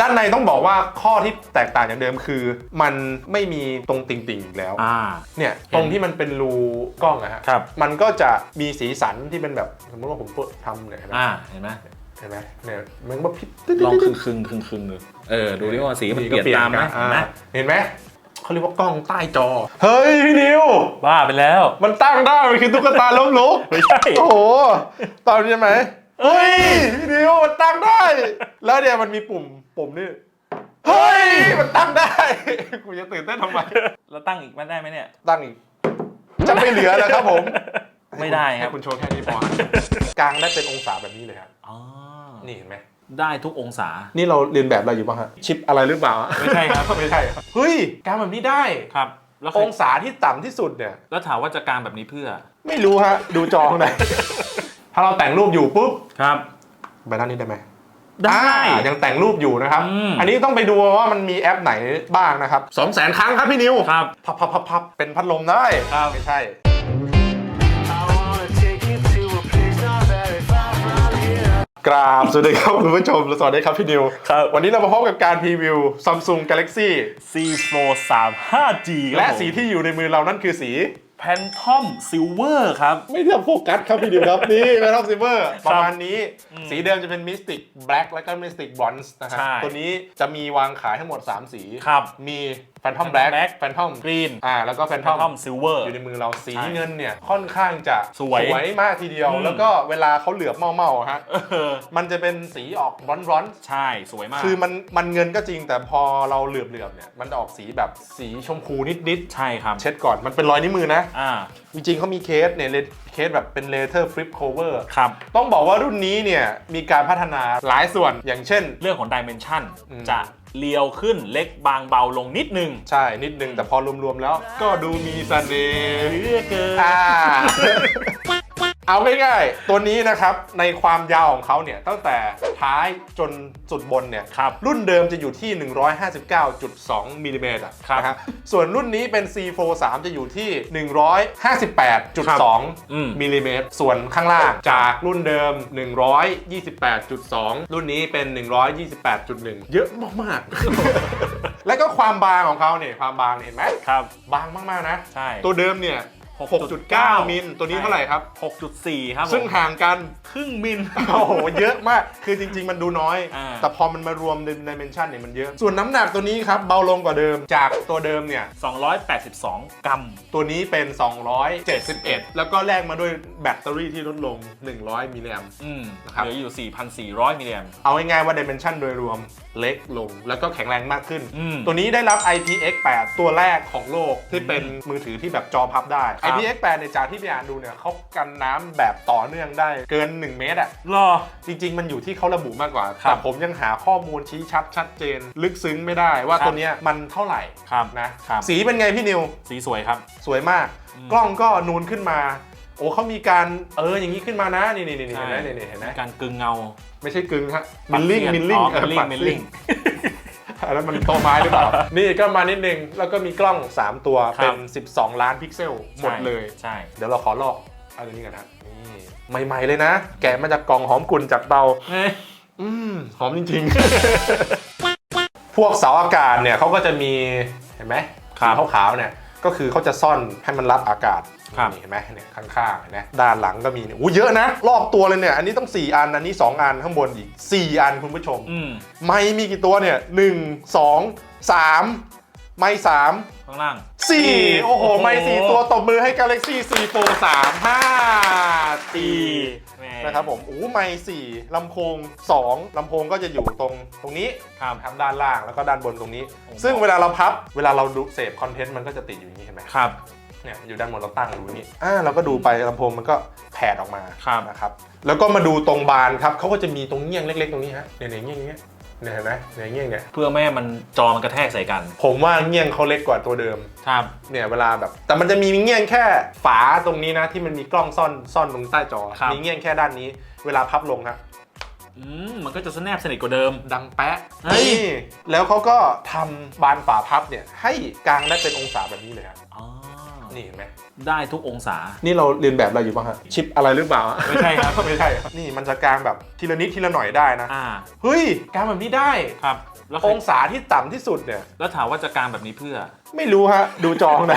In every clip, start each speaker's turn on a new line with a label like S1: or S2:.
S1: ด้านในต้องบอกว่าข้อที่แตกต่างจากเดิมคือ มันไม่มีตรงติ่งๆอีกแล้ว
S2: อ่า
S1: เนี่ยตรงที่มันเป็นรูกล้องอะฮะ
S2: ครับ
S1: มันก็จะมีสีสันที่เป็นแบบสมมติว่าผมทำเนี่ยเห็นไหม
S2: อ่า เห็นไหม
S1: เห็นไหมเนี่ยมันก็พิษ
S2: ลองคึงคึงคึงคึงๆดูเออ ดูดิว่าสีมันเปลี่ยนตามไหม
S1: อ่
S2: เห็นไหม
S1: เห็นไหมเขาเรียกว่ากล้องใต้จอ เฮ้ยพี่นิว
S2: บ้าไปแล้ว
S1: มันตั้งได้ มันคือตุ๊กตาล้มลุก
S2: ไม่ใช่
S1: โอ้โหตอนนี้ใช่ไหมเฮ้ยพี่นิวมันตั้งได้ แล้วเนี่ยมันมีปุ่ม ปุ่มนี่ เฮ้ย มันตั้งได้ กูจะตื่นเต้นทำไม
S2: แล้วตั้งอีกมันได้ไหมเนี่ย
S1: ตั้งอีก จะไม่เหลือแล้วครับผม
S2: ไม่ได้ครับ
S1: ให้คุณโชว์แค่นี้พอฮะกลางได้เป็นองศาแบบนี้เลยครับ
S2: อ๋อ
S1: นี่เห็นไหม
S2: ได้ทุกองศา
S1: นี่เราเรียนแบบอะไรอยู่บ้างฮะ ชิปอะไรหรือเปล่า
S2: ไม่ใช่ครับ
S1: ไม่ใช่ครับเฮ้ย กลางแบบนี้ได้
S2: ครับ แล้วใคร
S1: องศาที่ต่ำที่สุดเนี่ย
S2: แล้วถามว่าจะกางแบบนี้เพื่อ
S1: ไม่รู้ฮะ ดูจอข้างในถ้าเราแต่งรูปอยู่ปุ๊บ
S2: ครับ
S1: ไปด้านนี้ได้ไหม
S2: ได้
S1: อ่ายังแต่งรูปอยู่นะครับ
S2: อืม
S1: อันนี้ต้องไปดูว่ามันมีแอปไหนบ้างนะครับสองแสนครั้งครับพี่นิว
S2: ครับ
S1: พับพับพับพับเป็นพัดลมได้
S2: ครับ
S1: ไม่ใช่
S3: I wanna take you to a place not very far from here.
S1: กราบสวัสดีครับคุณผู้ชมและสวัสดีครับพี่นิว
S2: ครับ
S1: วันนี้เรามาพบกับการพรีวิว Samsung Galaxy
S2: C Pro 3 5G
S1: และสีที่อยู่ในมือเรานั่นคือสี
S2: แพนทอมซิลเวอร์ครับ
S1: ไม่เทียบโฟกัสครับพี่ดิวครับ นี่แมทอ f ซิเวอร์ประมาณนี้
S2: อืม
S1: สีเดิมจะเป็นมิสติกแบล็กแล้วก็มิสติกบ o อนซ์นะฮะ
S2: ใช่
S1: ตัวนี้จะมีวางขายทั้งหมด 3 สี
S2: ครับ
S1: มีแฟนทอมแบล็ก
S2: Black
S1: แฟนทอม
S2: Green
S1: อ่าแล้วก็แฟน
S2: แพ
S1: ทอน
S2: ทอ
S1: ม
S2: มซิลเวอร์
S1: อยู่ในมือเราสี
S2: ใช่
S1: เงินเนี่ยค่อนข้างจะ
S2: สวย
S1: มากทีเดียว
S2: อืม
S1: แล้วก็เวลาเขาเหลือบเมาๆฮะ
S2: เออ
S1: มันจะเป็นสีออกร้อน
S2: ใช่สวยมาก
S1: ๆ คือมันมันเงินก็จริงแต่พอเราเหลือบๆเนี่ยมันจะออกสีแบบสีชมพูนิด
S2: ใช่ครับ
S1: ๆ เช็ดก่อนมันเป็นรอยนิ้วมือนะ
S2: อ่า
S1: จริงๆเขามีเคสเนี่ยเคสแบบเป็นเลเทอร์ฟลิปโคเวอร์
S2: ครับ
S1: ต้องบอกว่ารุ่นนี้เนี่ยมีการพัฒนาหลายส่วนอย่างเช่น
S2: เรื่องของดิเมนชัน
S1: อืม
S2: จะ เลียวขึ้นเล็กบางเบาลงนิดนึง
S1: ใช่นิดนึงแต่พอรวมๆแล้ว ก็ดูมีเสน่ห์
S2: เลือกเกิน
S1: อ่า เอาง่ายๆ ตัวนี้นะครับ ในความยาวของเขาเนี่ย ตั้งแต่ท้ายจนจุดบนเนี่ย
S2: ครับ
S1: รุ่นเดิมจะอยู่ที่ 159.2มิลลิเมตรอะ
S2: ครับ
S1: นะฮะส่วนรุ่นนี้เป็น C4 3 จะอยู่ที่
S2: อืม
S1: 158.2มิลลิเมตรส่วนข้างล่างจากรุ่นเดิม 128.2 รุ่นนี้เป็น 128.1 เยอะมากๆ แล้วก็ความบางของเขาเนี่ยความบางเนี่ยเห็นไหม
S2: ครับ
S1: บางมากๆนะ
S2: ใช่
S1: ตัวเดิมเนี่ย 6.9 มิล ตัวนี้เท่าไหร่ครับ
S2: 6.4 ครับผม
S1: ซึ่งห่างกัน
S2: ครึ่งมิล
S1: โอ้โห เยอะมาก คือจริง ๆ มันดูน้อย
S2: อ่า
S1: แต่พอมันมารวมในดิเมนชันเนี่ยมันเยอะ ส่วนน้ำหนักตัวนี้ครับ เบาลงกว่าเดิม จากตัวเดิมเนี่ย
S2: 282 กรัม
S1: ตัวนี้เป็น 271 แล้วก็แลกมาด้วยแบตเตอรี่ที่ลดลง 100 มิลลิแอมป์
S2: อืม
S1: นะครับ
S2: เหลืออยู่ 4,400 มิลลิแอมป์
S1: เอาง่ายๆว่าดิเมนชันโดยรวมเล็กลง แล้วก็แข็งแรงมากขึ้น
S2: อืม
S1: ตัวนี้ได้รับ IPX8 ตัวแรกของโลกที่เป็นมือถือที่แบบจอพับได้
S2: ครับ
S1: IPX8 ในยจากที่ไปอ่านดูเนี่ยเขากันน้ำแบบต่อเนื่องได้เกิน 1 เมตรอะ
S2: รอ
S1: จริง ๆ มันอยู่ที่เขาระบุมากกว่า
S2: ครับ
S1: แต่ผมยังหาข้อมูลชี้ชัดชัดเจน ลึกซึ้งไม่ได้ว่า
S2: ครับ
S1: ตัวเนี้ยมันเท่าไหร่
S2: ครับ
S1: นะ ครับ สีเป็นไงพี่นิว
S2: สีสวยครับ
S1: สวยมาก
S2: อืม
S1: กล้องก็นูนขึ้นมา โอ้เขามีการเอออย่างนี้ขึ้นมานะ นี่นี่นี่เห็นไหมนี่นี่เห็นไหม
S2: การกึงเงา
S1: ไม่ใช่กึ่งฮะมิลลิ่งมิลลิ่ง
S2: อ๋อมิลลิ่ง
S1: ปัด
S2: มิลลิ่ง
S1: อันนั้นมันโตไม้หรือเปล่า นี่ก็มานิดนึง แล้วก็มีกล้อง 3 ตัว
S2: ครับ
S1: เป็น 12 ล้านพิกเซลหมดเลย
S2: ใช่
S1: เดี๋ยวเราขอลอกอันนี้กันฮะนี่ใหม่ๆเลยนะ แกะมาจากกล่องหอมกุ่นจากเตา
S2: เอ้ย
S1: อืมหอมจริงๆ พวกเสาอากาศเนี่ยเขาก็จะมีเห็นไหม
S2: ครับ
S1: สีขาวๆเนี่ยก็คือเขาจะซ่อนให้มันรับอากาศ
S2: ครับ
S1: นี่เห็นไหมเนี่ยข้างๆเห็นไหมด้านหลังก็มีเนี่ยอู้เยอะนะ รอบตัวเลยเนี่ย อันนี้ต้อง 4 อัน อันนี้ 2 อันข้างบนอีก 4 อันคุณผู้ชม
S2: อืม
S1: ไม่มีกี่ตัวเนี่ยหนึ่งสองสามไม่สาม
S2: ข้างล่าง
S1: สี่โอ้โห ไม่สี่ตัวตบมือให้ Galaxy C Fold 3 5ตี
S2: แหม
S1: นะครับผมโอ้ไม่สี่ลำโพง2ลำโพงก็จะอยู่ตรงตรงนี้
S2: ครับ
S1: ครับด้านล่างแล้วก็ด้านบนตรงนี้
S2: โอ้โห
S1: ซึ่งเวลาเราพับเวลาเราดูเสพคอนเทนต์มันก็จะติดอยู่อย่างนี้เห็นไหม
S2: ครับ
S1: เนี่ยอยู่ด้านบนเราตั้งดูนี่อ่าเราก็ดูไปลำโพงมันก็แผดออกมา
S2: ครับ
S1: นะครับ แล้วก็มาดูตรงบานครับเขาก็จะมีตรงเงี้ยงเล็ก ๆ ตรงนี้ฮะเนี่ยเนี่ยเงี้ยงเงี้ยเนี่ยเห็นไหมเนี่ยเงี้ยงเนี่ย
S2: เพื่อไม่ให้มันจอมันกระแทกใส่กัน
S1: ผมว่าเงี้ยงเขาเล็กกว่าตัวเดิม
S2: ครับ
S1: เนี่ยเวลาแบบ แต่มันจะมีเงี้ยงแค่ฝาตรงนี้นะ ที่มันมีกล้องซ่อนซ่อนตรงใต้จอ
S2: ครับ
S1: มีเงี้ยงแค่ด้านนี้ เวลาพับลงฮะ
S2: อืมมันก็จะสแนบสนิทกว่าเดิม
S1: ดังแปะ
S2: เฮ้ย
S1: นี่แล้วเขาก็ทำบานฝาพับเนี่ยให้กลางได้เป็นองศาแบบนี้เลยฮะ
S2: อ๋อ
S1: นี่เห็นไหม
S2: ได้ทุกองศา
S1: นี่เราเรียนแบบอะไรอยู่บ้างฮะชิปอะไรหรือเปล่า
S2: ไม่ใช่ครับ
S1: ไม่ใช่ครับนี่มันจะกลางแบบทีละนิดทีละหน่อยได้นะ
S2: อ่า
S1: เฮ้ยกลางแบบนี้ได้
S2: ครับ แล้วใคร
S1: องศาที่ต่ำที่สุดเนี่ย
S2: แล้วถามว่าจะกางแบบนี้เพื่อ
S1: ไม่รู้ฮะ ดูจอข้างใน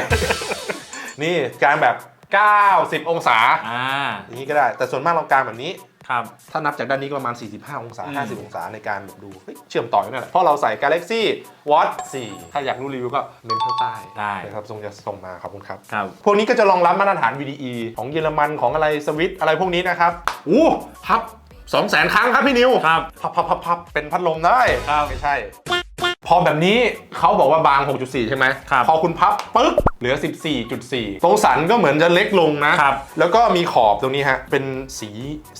S1: นี่การแบบ 90 องศา
S2: อ่า
S1: อย่างนี้ก็ได้ แต่ส่วนมากเราการแบบนี้
S2: ครับ
S1: ถ้านับจากด้านนี้ก็ประมาณ 45 องศา
S2: อืม
S1: 50 องศาในการแบบดูเฮ้ยเชื่อมต่ออยู่นั่นแหละเพราะเราใส่ Galaxy Watch 4 ถ้าอยากรู้รีวิวก็เมนข้างใต้
S2: ได้
S1: นะครับทรงจะส่งมาขอบคุณครับ
S2: ครับ
S1: พวกนี้ก็จะรองรับมาตรฐาน VDE ของเยอรมันของอะไรสวิตอะไรพวกนี้นะครับอู้พับ2 0 0 0 0 0 ครั้งครับพี่นิว
S2: ครับ
S1: พับพับพับพับเป็นพัดลมได้
S2: ครับ
S1: ไม่ใช่ พอแบบนี้เขาบอกว่าบาง 6.4 ใช่ไหม
S2: ครับ
S1: พอคุณพับปึ๊บเหลือ 14.4 ตรงสันก็เหมือนจะเล็กลงนะ
S2: ครับ
S1: แล้วก็มีขอบตรงนี้ฮะ เป็นสี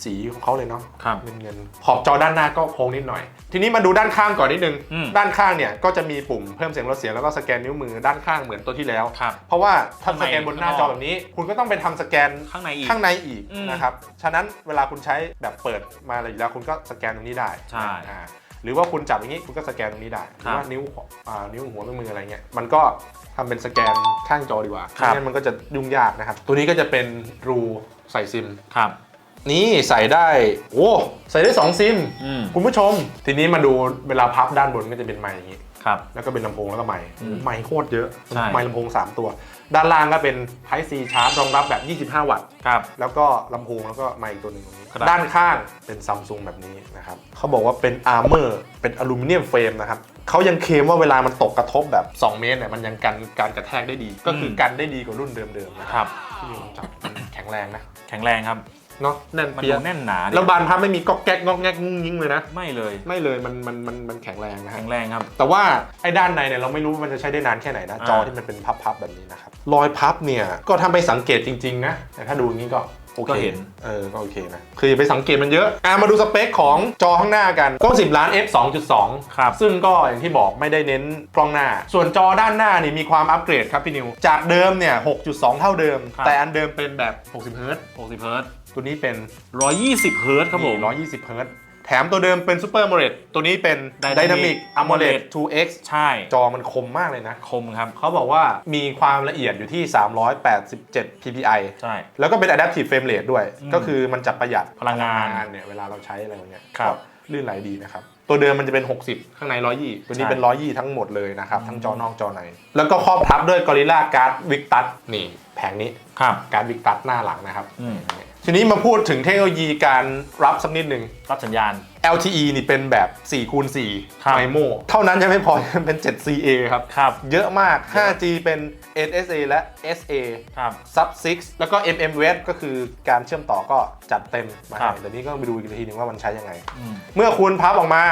S1: สีของเขาเลยเนาะ
S2: ครับ
S1: เงินเงินขอบจอด้านหน้าก็โค้งนิดหน่อย ทีนี้มาดูด้านข้างก่อนนิดนึง
S2: อืม
S1: ด้านข้างเนี่ยก็จะมีปุ่มเพิ่มเสียงลดเสียงแล้วก็สแกนนิ้วมือด้านข้างเหมือนตัวที่แล้ว
S2: ครับ
S1: เพราะว่าถ้า
S2: ข้าง
S1: ส
S2: ใน
S1: แกนบนหน้าจอแบบนี้ คุณก็ต้องไปทำสแกน
S2: ข้างในอีก
S1: ข้างในอีก
S2: อืม
S1: นะครับ ฉะนั้นเวลาคุณใช้แบบเปิดมาอะไรอยู่แล้วคุณก็สแกนตรงนี้ได้
S2: ใช่
S1: อ่า หรือว่าคุณจับอย่างนี้คุณก็สแกนตรงนี้ได้ห
S2: ครั
S1: รือบว่านิ้วอ่านิ้วหัวแม่มืออะไรเงี้ยมันก็ทำเป็นสแกนข้างจอดีกว่า
S2: ครับ
S1: ไม่งั้นมันก็จะยุ่งยากนะครับ ตัวนี้ก็จะเป็นรูใส่ซิม
S2: ครับ
S1: นี่ใส่ได้โอ้ใส่ได้ 2 ซิม
S2: อืม
S1: คุณผู้ชม ทีนี้มาดูเวลาพับด้านบนก็จะเป็นไมค์อย่างนี้
S2: ครับ
S1: แล้วก็เป็นลำโพงแล้วก็ไมค์
S2: อืม
S1: ไมค์โคตรเยอะ
S2: ใช่
S1: ไมค์ลำโพง 3 ตัว ด้านล่างก็เป็น Type C ชาร์จรองรับแบบ 25 วัตต์
S2: ครับ
S1: แล้วก็ลำโพงแล้วก็ไมค์อีกตัวหนึ่งตรงนี้
S2: ครับ
S1: ด้านข้างเป็นซัมซุงแบบนี้นะครับเขาบอกว่าเป็นอาร์เมอร์เป็นอลูมิเนียมเฟรมนะครับเขายังเคลมว่าเวลามันตกกระทบแบบ 2 เมตรเนี่ยมันยังกันการกระแทกได้ดี ก็คือกันได้ดีกว่ารุ่นเดิมๆนะครับ ที่นิวจับมันแข็งแรงนะ
S2: แข็งแรงครับ
S1: เนาะแน่น
S2: มัน
S1: เปีย
S2: ดูแน่นหนาดิ
S1: แล้วบานพับไม่มีก๊อกแก๊กงอกแงกงุ้งยิงเลยนะ
S2: ไม่เลย
S1: ไม่เลยมันมันมันมันแข็งแรงนะฮะ
S2: แข็งแรงครับ
S1: แต่ว่าไอ้ด้านในเนี่ยเราไม่รู้ว่ามันจะใช้ได้นานแค่ไหนนะ
S2: อ่า
S1: จอที่มันเป็นพับๆแบบนี้นะครับรอยพับเนี่ยก็ทำไปสังเกตจริง ๆ นะ แต่ถ้าดูอย่างนี้ก็ โอเค
S2: ก็เห็น
S1: เออก็โอเคนะ คืออย่าไปสังเกตมันเยอะ อะมาดูสเปคของจอข้างหน้ากันกล้อง 10 ล้าน f 2.2
S2: ครับ
S1: ซึ่งก็อย่างที่บอกไม่ได้เน้นกล้องหน้า ส่วนจอด้านหน้านี่มีความอัปเกรดครับพี่นิว จากเดิมเนี่ย 6.2 เท่าเดิม
S2: ครับ
S1: แต่อันเดิมเป็นแบบ 60 เฮิร์ตซ์
S2: 60เฮิร์ตซ์
S1: ตัวนี้เป็น
S2: 120เฮิร์ตซ์ครับผม
S1: นี่120 เฮิร์ตซ์แถมตัวเดิมเป็น Super AMOLED ตัวนี้เป็น
S2: Dynamic
S1: Dynamic AMOLED
S2: AMOLED
S1: 2X
S2: ใช่
S1: จอมันคมมากเลยนะ
S2: คมครับ
S1: เขาบอกว่ามีความละเอียดอยู่ที่ 387 ppi
S2: ใช่
S1: แล้วก็เป็น adaptive frame rate ด้วย
S2: อืม
S1: ก็คือมันจับประหยัด
S2: พลังงาน
S1: เนี่ยเวลาเราใช้อะไรอย่างเงี้ย
S2: ครับ
S1: ก็ลื่นไหลดีนะครับ ตัวเดิมมันจะเป็น 60 ข้างใน 120 ตัวนี้
S2: ใช่
S1: เป็น 120 ทั้งหมดเลยนะครับ ทั้งจอนอกจอใน แล้วก็ครอบทับด้วย Gorilla Glass Victus นี่ แผงนี้
S2: ครับ
S1: การ Victus หน้าหลังนะครับ
S2: อืม
S1: ทีนี้มาพูดถึงเทคโนโลยีการรับสักนิดหนึ่ง
S2: รับสัญญาณ
S1: LTE นี่เป็นแบบ4คูณ
S2: ครับ
S1: 4 MIMO เท่านั้นยังไม่พอยังเป็น 7CA ครับ
S2: ครับ
S1: เยอะมาก 5G เป็น NSA และ SA
S2: ครับ
S1: Sub 6 แล้วก็ mmWave ก็คือการเชื่อมต่อก็จัดเต็มมา
S2: ครั
S1: ให้
S2: บ
S1: เดี๋ยวนี้ก็ไปดูอีกทีหนึงว่ามันใช้ยังไง
S2: อืม
S1: เมื่อคุณพับออกมา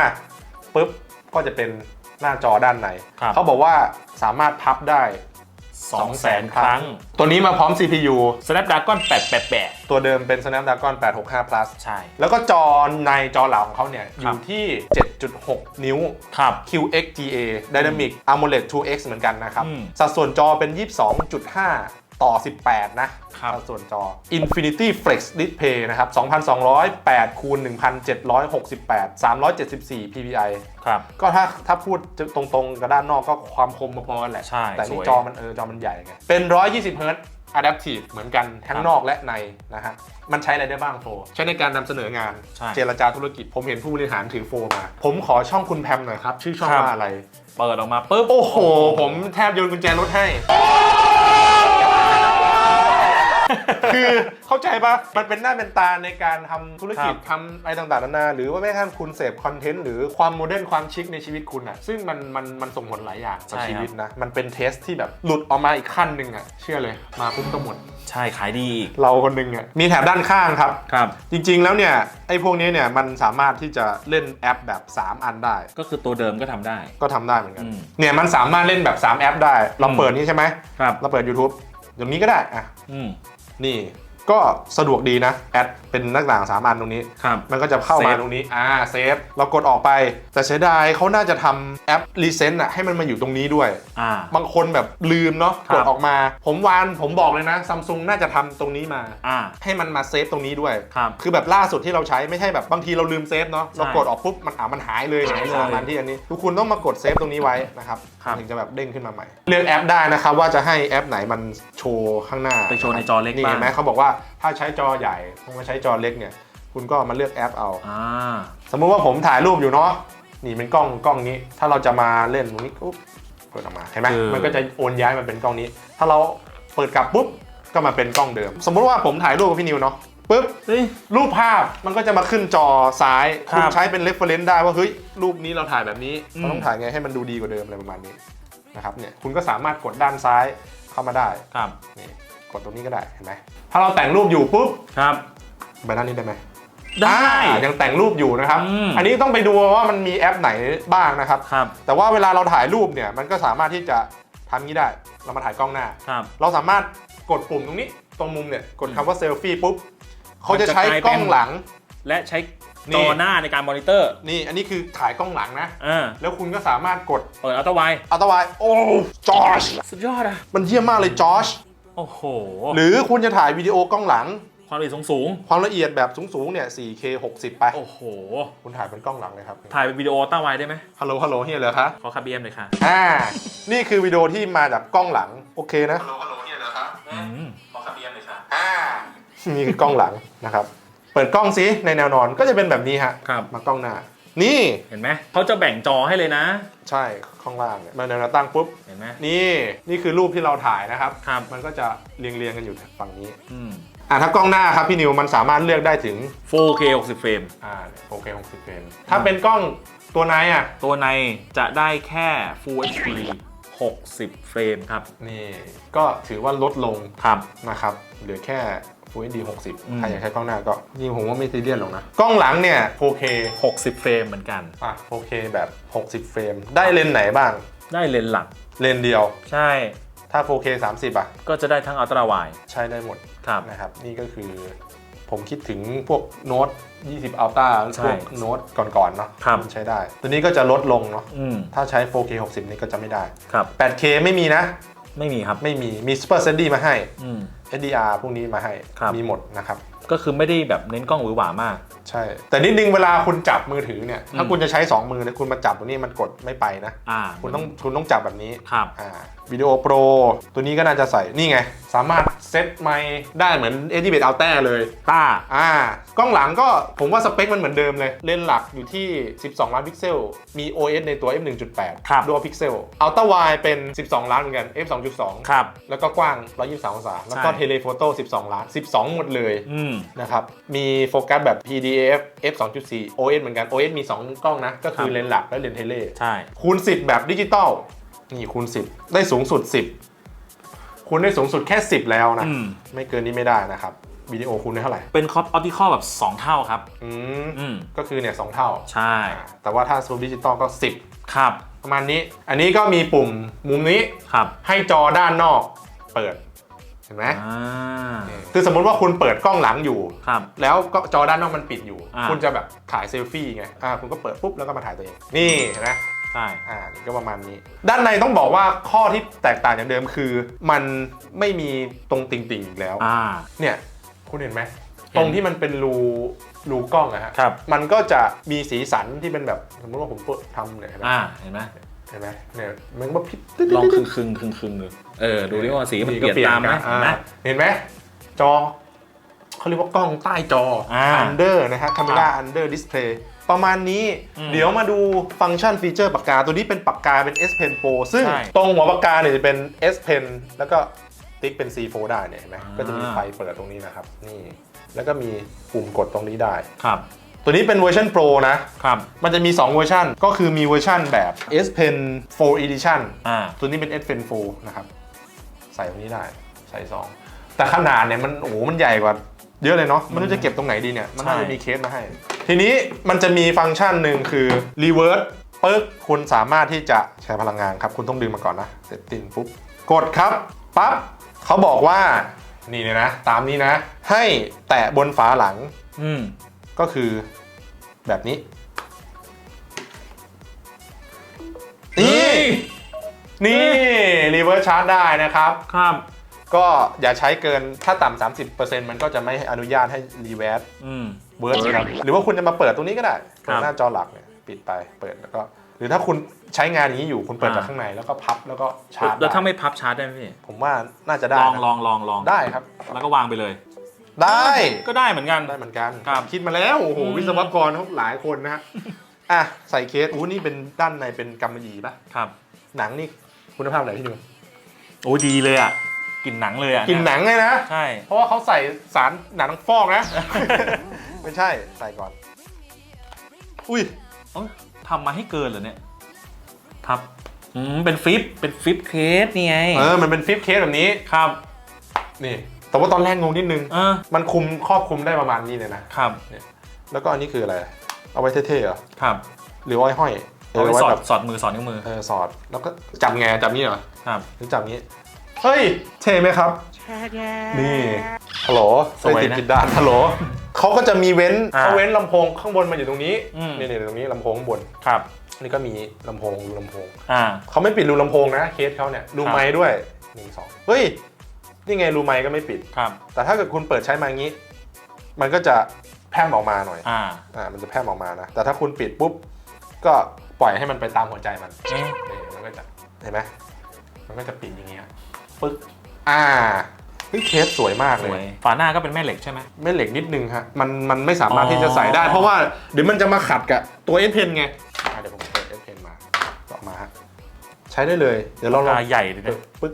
S1: ปุ๊บก็จะเป็นหน้าจอด้านใน
S2: ครับ
S1: เขาบอกว่าสามารถพับได้
S2: 200,000 ครั้ง
S1: ตัวนี้มาพร้อม CPU
S2: Snapdragon 888
S1: ตัวเดิมเป็น Snapdragon 865 plus
S2: ใช่
S1: แล้วก็จอในจอหลังของเขาเนี่ยอ
S2: ครั
S1: ยู่
S2: บ
S1: ที่ 7.6 นิ้ว
S2: ครับ
S1: QXGA Dynamic AMOLED 2X เหมือนกันนะครับ
S2: อืม
S1: สัดส่วนจอเป็น 22.5 ต่อ 18 นะ
S2: ครับ
S1: สัดส่วนจอ Infinity Flex Display นะครับ 2,208คูณ1,768 374 ppi
S2: ครับ
S1: ก็ถ้าถ้าพูดตรงๆกับด้านนอกก็ความคมพอๆกันแหละ
S2: ใช่
S1: แต่นี่
S2: สวย
S1: จอมันเออจอมันใหญ่ไง เป็น 120เฮิร์ต Adaptive เหมือนกันทั้
S2: ค
S1: ง
S2: รับ
S1: นอกและในนะฮะ มันใช้อะไรได้บ้างโฟร์ใช้ในการนำเสนองาน
S2: ใช่
S1: เจรจาธุรกิจ ผมเห็นผู้บริหารถือโฟร์มา ผมขอช่องคุณแพมหน่อยครับ ชื่อช่อง
S2: ครับ
S1: ว่าอะไร
S2: เปิดออกมาปุ๊บ
S1: โอ้โห ผมแทบโยนกุญแจรถให้ คือเข้าใจปะมันเป็นหน้าเป็นตาในการทำธุรกิจ
S2: ครับ
S1: ทำอะไรต่างๆนานาหรือว่าแม้กระทั่งคุณเสพคอนเทนต์หรือความโมเดิร์นความชิคในชีวิตคุณอะซึ่งมันมันมันส่งผลหลายอย่างต่อ
S2: ใช่ครับ
S1: ชีวิตนะ มันเป็นเทสที่แบบหลุดออกมาอีกขั้นหนึ่งอะเชื่อเลยมาปุ๊บก็หมด
S2: ใช่ขายดีอีก
S1: เราคนหนึ่งอะมีแถบด้านข้างครับ
S2: ครับ
S1: จริงๆแล้วเนี่ยไอ้พวกนี้เนี่ยมันสามารถที่จะเล่นแอปแบบ 3 อันได้
S2: ก็คือตัวเดิมก็ทำได้
S1: ก็ทำได้เหมือนกัน
S2: อืม
S1: เนี่ยมันสามารถเล่นแบบ 3 แอปได้ เรา
S2: อืม
S1: เปิดนี่ใช่ไหม
S2: ครับ
S1: เราเปิด YouTube อย่างนี้ก็ได้อะ
S2: อืม
S1: นี่ ก็สะดวกดีนะแอดเป็นหน้าต่างสามอันตรงนี้
S2: ครับ
S1: มันก็จะเข้ามา
S2: เซฟ
S1: ตรงนี้อ่าเซฟเรากดออกไปแต่เสียดายเขาน่าจะทำแอปรีเซนต์อะให้มันมาอยู่ตรงนี้ด้วย
S2: อ่า
S1: บางคนแบบลืมเนาะ
S2: ครั
S1: ก
S2: บ
S1: ดออกมา ผมวานผมบอกเลยนะซัมซุงน่าจะทำตรงนี้มา
S2: อ่า
S1: ให้มันมาเซฟตรงนี้ด้วย
S2: ครับ
S1: คือแบบล่าสุดที่เราใช้ไม่ใช่แบบบางทีเราลืมเซฟเนาะ
S2: ใช่
S1: เรากดออกปุ๊บมันอ่ามันหายเลย
S2: หายเลย
S1: สามอันที่อันนี้ทุกคุณต้องมากดเซฟตรงนี้ไว้นะครับ
S2: ครับ
S1: ถึงจะแบบเด้งขึ้นมาใหม่ เลือกแอปได้นะครับว่าจะให้แอปไหนมันโชว์ข้างหน้า
S2: ไปโชว์ในจอเล็ก
S1: นี่
S2: บ้าง
S1: เห็นไหมเขาบอกว่าถ้าใช้จอใหญ่คุณมาใช้จอเล็กเนี่ย คุณก็มาเลือกแอปเอา
S2: อ่า
S1: สมมุติว่าผมถ่ายรูปอยู่เนาะนี่เป็นกล้องกล้องนี้ ถ้าเราจะมาเล่นตรงนี้ปุ๊บเปิดออกมาเห็นไหม
S2: คือ
S1: มันก็จะโอนย้ายมาเป็นกล้องนี้ ถ้าเราเปิดกลับปุ๊บก็มาเป็นกล้องเดิม สมมุติว่าผมถ่ายรูปกับพี่นิวเนาะปุ๊บ
S2: เฮ้ย
S1: รูปภาพมันก็จะมาขึ้นจอซ้าย
S2: ครับ
S1: คุณใช้เป็น reference ได้ว่าเฮ้ยรูปนี้เราถ่ายแบบนี้
S2: อืม
S1: เราต้องถ่ายไงให้มันดูดีกว่าเดิมอะไรประมาณนี้นะครับเนี่ยคุณก็สามารถกดด้านซ้ายเข้ามาได้
S2: ครับ
S1: นี่ กดตรงนี้ก็ได้เห็นไหมถ้าเราแต่งรูปอยู่ปุ๊บ
S2: ครับ
S1: ไปด้านนี้ได้ไหม
S2: ได้
S1: อ่ายังแต่งรูปอยู่นะครับ
S2: อืม
S1: อันนี้ต้องไปดูว่ามันมีแอปไหนบ้างนะครับ
S2: ครับ
S1: แต่ว่าเวลาเราถ่ายรูปเนี่ยมันก็สามารถที่จะทำงี้ได้ เรามาถ่ายกล้องหน้า
S2: ครับ
S1: เราสามารถกดปุ่มตรงนี้ตรงมุมเนี่ยกดคำว่าเซลฟี่ปุ๊บเขา
S2: มัน
S1: จะ
S2: จะ
S1: ใช้
S2: กลายเป็น
S1: กล้องหลัง
S2: และใช้
S1: นี่
S2: จอหน้าในการมอนิเตอร์
S1: นี่อันนี้คือถ่ายกล้องหลังนะ
S2: อ่า
S1: แล้วคุณก็สามารถกด
S2: เปิดอัลตร้าไว
S1: อัลตร้าไวโอ้จอช
S2: สุดยอดอะ
S1: มันเยี่ยมมากเลยจอช
S2: โอ้โห
S1: หรือคุณจะถ่ายวิดีโอกล้องหลัง
S2: ความละเอียดสูง
S1: ความละเอียดแบบสูงๆเนี่ย 4K 60 ไป
S2: ๆโอ้โห
S1: คุณถ่ายเป็นกล้องหลังเลยครับ
S2: ถ่ายเป็นวิดีโออัลตร้าไวได้ไหม
S1: ฮัลโหลฮัลโหลเฮียเหรอคะ
S2: ขอคาบีเอ็มเลยค่ะ
S1: อ่า นี่คือวิดีโอที่มาจากกล้องหลัง โอเคนะ ฮัลโหลฮัลโหลเฮียเหรอคะ
S2: อืมขอคาบีเอ็มเลยค่ะ
S1: อ่า นี่คือกล้องหลังนะครับ เปิดกล้องซิในแนวนอนก็จะเป็นแบบนี้ฮะ
S2: ครับ
S1: มากล้องหน้า นี่
S2: เห็นไหมเขาจะแบ่งจอให้เลยนะ
S1: ใช่ข้างล่างเนี่ยมาแนวตั้งปุ๊บ
S2: เห็นไหม
S1: นี่นี่คือรูปที่เราถ่ายนะครับ
S2: ครับ
S1: มันก็จะเรียงเรียงๆกันอยู่ฝั่งนี้
S2: อืม
S1: อ่าถ้ากล้องหน้าครับพี่นิวมันสามารถเลือกได้ถึง
S2: 4K 60เฟรม
S1: อ่าโอเค60เฟรมถ้าเป็นกล้องตัวไหนอะ
S2: ตัวในจะได้แค่ Full HD 60 เฟรมครับ
S1: นี่ก็ถือว่าลดลง
S2: ครับ
S1: นะครับเหลือแค่ Full HD
S2: อืม
S1: 60 ใครอยากใช้กล้องหน้าก็จริงผมว่าไม่ซีเรียสหรอกนะ กล้องหลังเนี่ย 4K
S2: 60 เฟรมเหมือนกัน
S1: อะ 4K แบบ 60 เฟรม ได้เลนส์ไหนบ้าง
S2: ได้เลนส์หลัก
S1: เลนส์เดียว
S2: ใช่
S1: ถ้า 4K 30 อะ
S2: ก็จะได้ทั้งอัลตร้าไว
S1: ใช้ได้หมด
S2: ครับ
S1: นะครับ นี่ก็คือผมคิดถึงพวกโน้ต20 Ultra
S2: ใช่
S1: พวกโน้ตก่อนๆเนาะ
S2: ครับ
S1: มันใช้ได้ ตัวนี้ก็จะลดลงเนาะ
S2: อืม
S1: ถ้าใช้ 4K 60 นี่ก็จะไม่ได้
S2: ครับ
S1: 8K ไม่มีนะ
S2: ไม่มีครับ
S1: ไม่มี มี Super SD มาให้
S2: อืม
S1: SDR พวกนี้มาให้
S2: ครับ
S1: มีหมดนะครับ
S2: ก็คือไม่ได้แบบเน้นกล้องหวือหวามาก
S1: ใช่ แต่นิดนึงเวลาคุณจับมือถือเนี่ย ถ้า
S2: อืม
S1: คุณจะใช้ 2 มือเนี่ยคุณมาจับตรงนี้มันกดไม่ไปนะ
S2: อ่า
S1: คุณต้องคุณต้องจับแบบนี้
S2: ครับ
S1: อ่าวิดีโอโปรตัวนี้ก็น่าจะใส่ นี่ไง สามารถเซตไมค์ได้เหมือน a อ b เอาแต่เลย
S2: ต้า
S1: อ่ากล้องหลังก็ผมว่าสเปคมันเหมือนเดิมเลย เลนส์หลักอยู่ที่ 12 ล้านพิกเซล มี OS ในตัว f 1.8
S2: ครับ
S1: Dual Pixel Ultra Wide เป็น 12 ล้านเหมือนกัน f 2.2
S2: ครับ
S1: แล้วก็กว้าง 123 องศา แล้วก็
S2: ใช่
S1: เทเลโฟโต้12 ล้าน 12 หมดเลย
S2: อืม
S1: นะครับ มีโฟกัสแบบ PDAF f 2.4 OS เหมือนกัน OS มี 2 กล้องนะ ก็คือ
S2: ครับ
S1: เลนส์หลักและเลนส์เทเล
S2: ใช่
S1: คูณ 10 แบบดิจิตอลนี่คูณ 10 ได้สูงสุด 10 คูณได้สูงสุดแค่ 10 แล้วนะ
S2: อืม
S1: ไม่เกินนี้ไม่ได้นะครับวิดีโอคูณได้เท่าไหร่
S2: เป็นคอปออปติคอลแบบ 2 เท่าครับ
S1: อืม
S2: อืม
S1: ก็คือเนี่ยสองเท่า
S2: ใช่
S1: แต่ว่าถ้าซูมดิจิตอลก็
S2: ครับ
S1: 10ประมาณนี้ อันนี้ก็มีปุ่มมุมนี้
S2: ครับ
S1: ให้จอด้านนอกเปิดเห็นไหม
S2: อ่า
S1: คือสมมุติว่าคุณเปิดกล้องหลังอยู่
S2: ครับ
S1: แล้วก็จอด้านนอกมันปิดอยู่
S2: อ่า
S1: คุณจะแบบถ่ายเซลฟี่ไงอ่าคุณก็เปิดปุ๊บแล้วก็มาถ่ายตัวเอง นี่เห็นไหม
S2: ใช่
S1: อ่านี่ก็ประมาณนี้ ด้านในต้องบอกว่าข้อที่แตกต่างจากเดิมคือ มันไม่มีตรงติ่งๆอีกแล้ว
S2: อ่า
S1: เนี่ย คุณเห็นไหม
S2: เห็น
S1: ตรงที่มันเป็นรูรูกล้องอะฮะ
S2: ครับ
S1: มันก็จะมีสีสันที่เป็นแบบสมมติว่าผมเปิดทำเนี่ยเห็นไหม
S2: อ่า เห็นไหม
S1: เห็นไหมเนี่ยมันก็พิบ
S2: ลองคึงคึงคึงคึงๆดูเออดูดิว่าสีมันเปลี่ยนตามไหม
S1: อ่
S2: เห็นไหม
S1: เห็นไหมจอเขาเรียกว่ากล้องใต้จอ
S2: อ่า
S1: under นะฮะ camera under display ประมาณนี้
S2: อืม
S1: เดี๋ยวมาดูฟังก์ชันฟีเจอร์ปากกา ตัวนี้เป็นปากกาเป็น S Pen Pro ซึ่ง
S2: ใช่
S1: ตรงหัวปากกาเนี่ยจะเป็น S Pen แล้วก็ติ๊กเป็น C4 ได้เนี่ยเห็นไหม
S2: อ่า
S1: ก็จะมีไฟเปิดตรงนี้นะครับนี่แล้วก็มีปุ่มกดตรงนี้ได้
S2: ครับ
S1: ตัวนี้เป็นเวอร์ชัน Pro นะ
S2: ครับ
S1: มันจะมี 2 เวอร์ชันก็คือมีเวอร์ชันแบบ S Pen 4 Edition
S2: อ่า
S1: ตัวนี้เป็น S Pen 4 นะครับ ใส่ตรงนี้ได้ ใส่ 2 แต่ขนาดเนี่ยมันโอ้โหมันใหญ่กว่า เยอะเลยเนาะไม่รู้จะเก็บตรงไหนดีเนี่ย มันน่า
S2: ใช่
S1: จะมีเคสมาให้ ทีนี้มันจะมีฟังก์ชันหนึ่งคือ reverse ปึ๊กคุณสามารถที่จะใช้พลังงานครับ คุณต้องดึงมาก่อนนะเสร็จตินปุ๊บ กดครับปั๊บเขาบอกว่านี่เลยนะ ตามนี้นะ ให้แตะบนฝาหลัง
S2: อืม
S1: ก็คือแบบนี้ นี่ นี่รีเวิร์สชาร์จได้นะครับ
S2: ครับ
S1: ก็อย่าใช้เกินถ้าต่ำ30%มันก็จะไม่อนุญาตให้รีเวิร์ส
S2: อืม
S1: เวิร์สครับ หรือว่าคุณจะมาเปิดตรงนี้ก็ได้
S2: ค
S1: เปิ
S2: รั
S1: ด
S2: บ
S1: หน้าจอหลักเนี่ยปิดไปเปิดแล้วก็ หรือถ้าคุณใช้งานอย่างนี้อยู่คุณเปิด
S2: อ่า
S1: จากข้างในแล้วก็พับแล้วก็ชาร์จ
S2: แล้วถ้า
S1: ได้
S2: ไม่พับชาร์จได้ไหมพี่
S1: ผมว่าน่าจะได้
S2: ลอง
S1: นะ
S2: ลองลองลอง
S1: ได้ครับ
S2: แล้วก็วางไปเลย
S1: ได้
S2: ก็ได้เหมือนกัน
S1: ได้เหมือนกัน
S2: ครับ
S1: คิดมาแล้วโอ้โห
S2: อืม
S1: วิศวกรเขาหลายคนนะฮะอะใส่เคสอู้นี่เป็นด้านในเป็นกำมะหยี่ปะ
S2: ครับ
S1: หนังนี่คุณภาพไหนพี่นิว
S2: โอ้ดีเลยอะกลิ่นหนังเลยอะ
S1: กินหนังเลยนะ
S2: ใช่
S1: เพราะว่าเขาใส่สารหนังฟอกนะไม่ใช่ใส่ก่อน อุ้ย
S2: เอ้ยทำมาให้เกินเหรอเนี่ยครับอืมเป็นฟิปเป็นฟิปเคสนี่ไง
S1: เออมันเป็นฟิปเคสแบบนี้
S2: ครับ
S1: นี่ แต่ว่าตอนแรกงงนิดนึง
S2: เออ
S1: มันคุมครอบคลุมได้ประมาณนี้เลยนะ
S2: ครับ
S1: แล้วก็อันนี้คืออะไร เอาไว้เท่ๆเหรอ
S2: ครับ
S1: หรือว่าไว้ห้อย
S2: เอาไว้
S1: ไว้
S2: สอด
S1: แบบ
S2: สอดมือสอดนิ้วมือ
S1: เออสอด แล้วก็จับไงจับนี้เหรอ
S2: ครับ
S1: หรือจับนี้ เฮ้ย เท่ไหมครับ นี่ฮัลโหล
S2: สวยนะ
S1: ติดผิดด้านฮัลโหลเขาก็จะมีเว้น
S2: อ่า
S1: เขาเว้นลำโพงข้างบนมาอยู่ตรงนี้
S2: อืม
S1: นี่นี่ตรงนี้ลำโพงข้างบน
S2: ครับ
S1: นี่ก็มีลำโพงรูลำโพง
S2: อ่า
S1: เขาไม่ปิดรูลำโพงนะเคสเขาเนี่ยรู
S2: ครับ
S1: ไม้ด้วยหนึ่งสองเฮ้ย นี่ไงรูไม้ก็ไม่ปิด
S2: ครับ
S1: แต่ถ้าเกิดคุณเปิดใช้มาอย่างนี้ มันก็จะแพร่มออกมาหน่อย
S2: อ่า
S1: อ่ามันจะแพร่มออกมานะ แต่ถ้าคุณปิดปุ๊บ ก็ปล่อยให้มันไปตามหัวใจมัน
S2: เอ๊ะ
S1: นี่มันก็จะเห็นไหมมันก็จะปิดอย่างเงี้ยปึ๊กอ่าเฮ้ยเคสสวยมาก
S2: ส
S1: เล
S2: วย
S1: ย
S2: ฝาหน้าก็เป็นแม่เหล็กใช่ไหม
S1: ไม่เหล็กนิดนึงฮะมันมันไม่สามารถ
S2: อ๋อ
S1: ที่จะใส่ได้เพราะว่าเดี๋ยวมันจะมาขัดกับตัวเอ p เพนไงอะเดี๋ยวผมเปิดเอ p เพนมาต่อมาฮะใช้ได้เลย เดี๋ยวลองลอง
S2: ตาใหญ่เลย
S1: เอ
S2: นะ
S1: อปึ๊ก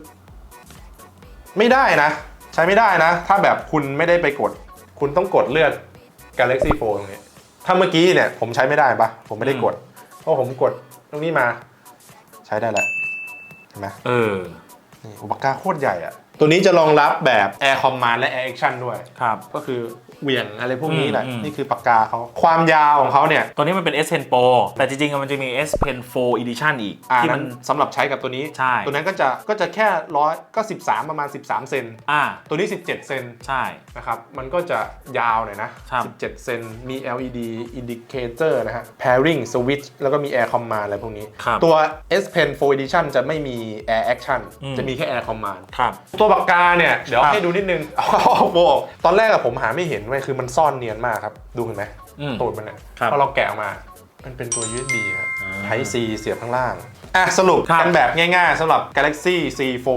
S1: ไม่ได้นะ ใช้ไม่ได้นะ ถ้าแบบคุณไม่ได้ไปกด คุณต้องกดเลือก Galaxy 4ตรงนี้ ถ้าเมื่อกี้เนี่ยผมใช้ไม่ได้ปะผมไม่ได้กด เพราะผมกดตรงนี้มา ใช้ได้แล้วเห็นไหม
S2: เออ
S1: นี่อุปกรณ์โคตรใหญ่อะตัวนี้จะรองรับแบบ Air Command และ Air Action ด้วย
S2: ครับ
S1: ก็คือ เหวี่ยงอะไรพวกนี้แหละ
S2: อืมอืม
S1: นี่คือปากกาเขาความยาวของเขาเนี่ย
S2: ตัวนี้มันเป็น S Pen Pro แต่จริงๆ มันจะมี S Pen 4 Edition อีก
S1: อ่า
S2: ที่
S1: นั้
S2: มัน
S1: น สำหรับใช้กับตัวนี้
S2: ใช่
S1: ตัวนั้นก็จะก็จะแค่ร้อยก็ 13 ประมาณ 13 เซน
S2: อ่า
S1: ตัวนี้ 17 เซน
S2: ใช่
S1: นะครับ มันก็จะยาวหน่อยนะ
S2: ครับ
S1: 17 เซนมี LED indicator นะฮะ pairing switch แล้วก็มี air command อะไรพวกนี้
S2: ครับ
S1: ตัว S Pen 4 Edition จะไม่มี air action
S2: อืม
S1: จะมีแค่ air command
S2: ครับ
S1: ตัวปากกาเนี่ย เดี๋ยว
S2: ครับ
S1: ให้ดูนิดนึงเอาเอาโบออกตอนแรกอะผมหาไม่เห็นเว้ยคือมันซ่อนเนียนมากครับ ดูเห็นไหม
S2: อืม
S1: ตูดมันเนี่ย
S2: ครับ
S1: พอเราแกะออกมา มันเป็นตัว USB ครับ
S2: อ่า
S1: Type C เสียบข้างล่าง อะสรุป
S2: ครับ
S1: กันแบบง่ายๆสำหรับ Galaxy C4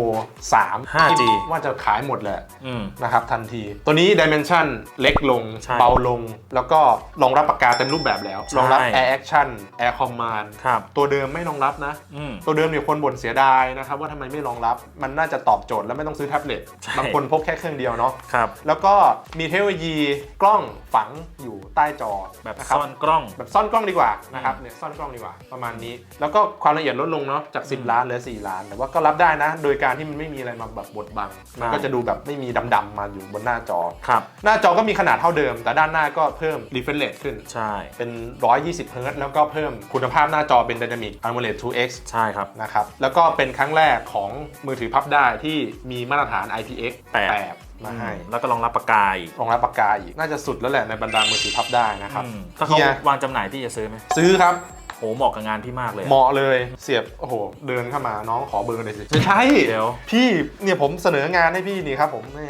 S1: 3
S2: 5G
S1: ที่ว่าจะขายหมดแหละ
S2: อืม
S1: นะครับทันที ตัวนี้ Dimension เล็กลง
S2: ใช่
S1: เบาลง แล้วก็รองรับปากกาเต็มรูปแบบแล้ว
S2: ใช่
S1: รองรับ Air Action Air Command
S2: ครับ
S1: ตัวเดิมไม่รองรับนะ
S2: อืม
S1: ตัวเดิมเนี่ยคนบ่นเสียดายนะครับว่าทำไมไม่รองรับ มันน่าจะตอบโจทย์แล้วไม่ต้องซื้อแท็บเล็ต
S2: ใช่
S1: บางคนพกแค่เครื่องเดียวเนาะ
S2: ครับ
S1: แล้วก็มีเทคโนโลยีกล้องฝังอยู่ใต้จอ
S2: แบบ
S1: นะครับ
S2: ซ่อนกล้อง
S1: แบบซ่อนกล้องดีกว่านะครับเนี่ยซ่อนกล้องดีกว่าประมาณนี้ แล้วก็ความละเอียดลดลงเนาะจาก 10 ล้านเหลือ 4 ล้าน แต่ว่าก็รับได้นะ โดยการที่มันไม่มีอะไรมาแบบบดบัง มันก็จะดูแบบไม่มีดำๆมาอยู่บนหน้าจอ
S2: ครับ
S1: หน้าจอก็มีขนาดเท่าเดิม แต่ด้านหน้าก็เพิ่ม refresh rate ขึ้น
S2: ใช่
S1: เป็น 120 Hz แล้วก็เพิ่มคุณภาพหน้าจอเป็น Dynamic AMOLED 2X
S2: ใช่ครับ
S1: นะครับ แล้วก็เป็นครั้งแรกของมือถือพับได้ที่มีมาตรฐาน IPX
S2: แปด
S1: 8มาให้
S2: แล้วก็รองรับปากกาอีก
S1: รองรับปากกาอีก น่าจะสุดแล้วแหละในบรรดามือถือพับได้นะครับ
S2: อืมถ้าเขา
S1: เฮีย
S2: วางจำหน่ายที่จะซื้อไหม
S1: ซื้อครับ
S2: โหเหมาะกับงานพี่มากเลย
S1: เหมาะเลยเสียบโอ้โหเดินเข้ามาน้องขอเบอร์หน่อยสิไม่ใช่
S2: เดี๋ยว
S1: พี่เนี่ยผมเสนองานให้พี่นี่ครับผมแม่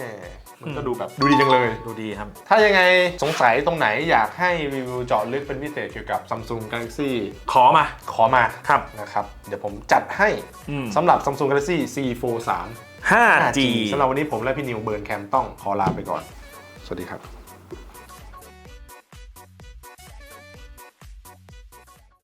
S1: มันก็ดูแบบดูดีจังเลย
S2: ดูดีครับ
S1: ถ้ายังไงสงสัยตรงไหนอยากให้รีวิวเจาะลึกเป็นพิเศษเกี่ยวกับ Samsung Galaxy
S2: ขอมา
S1: ขอมา
S2: ครับ
S1: นะครับ เดี๋ยวผมจัดให้
S2: อืม
S1: สำหรับ Samsung Galaxy C43
S2: 5G
S1: สำหรับวันนี้ผมและพี่นิวเบิร์นแคมต้องขอลาไปก่อน สวัสดีครับ